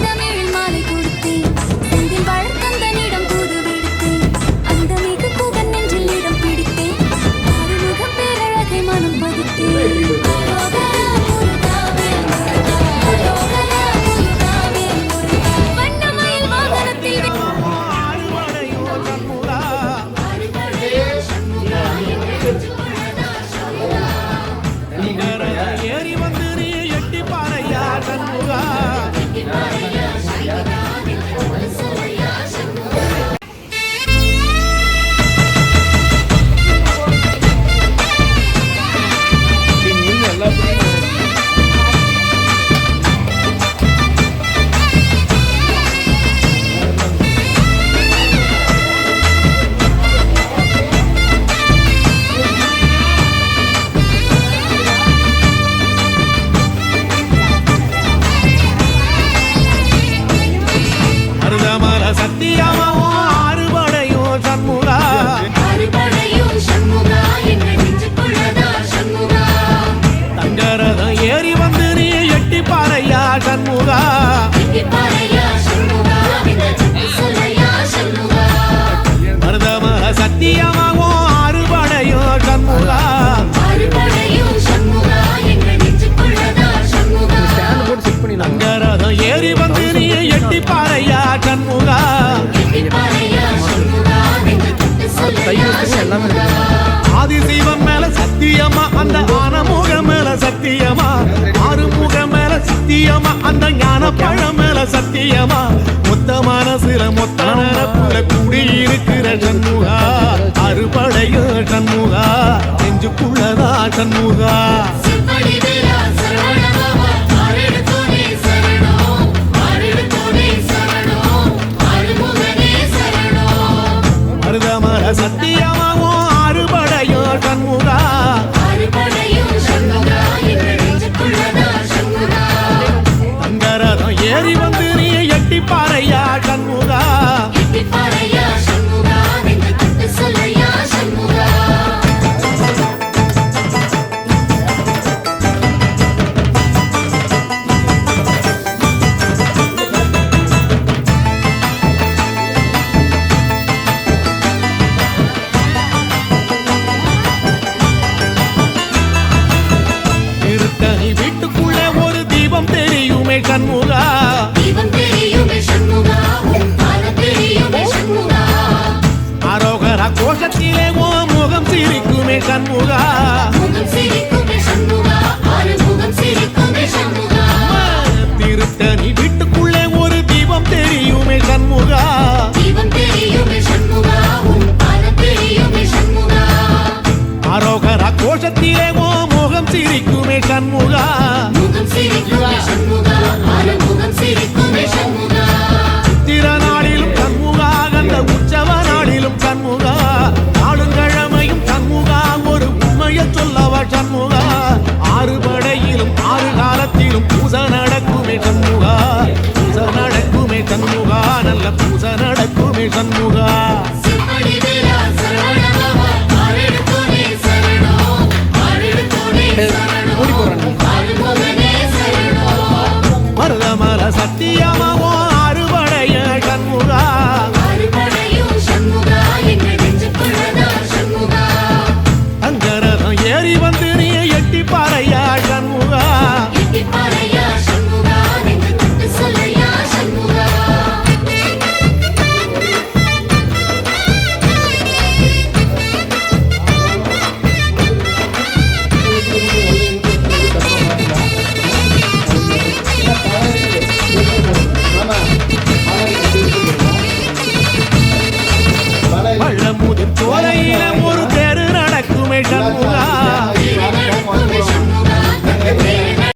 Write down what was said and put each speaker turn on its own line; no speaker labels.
అందమే எல்லாமே
ஆதிசைவம் மேல சத்தியமா அந்த ஆனமுகம் மேல சத்தியமா? ஆறுமுகம் மேல சத்தியமா அந்த ஞான பழம் மேல சத்தியமா? மொத்தமான சில மொத்தான புள்ள கூடியிருக்கிற சண்முகா. அறுபடையோ சண்முகா. நெஞ்சுக்குள்ளதா சண்முகா. சண்முகா. அரோகரா கோஷத்திலே ஓ முகம் சிரிக்குமே சண்முகா. கோஷத்திலே ஓ முகம் சிரிக்குமே சண்முகா.
முகம் சிரிக்குமே சண்முகா. முகம் சிரிக்குமே சண்முகா.
மருதமர சத்தியமா?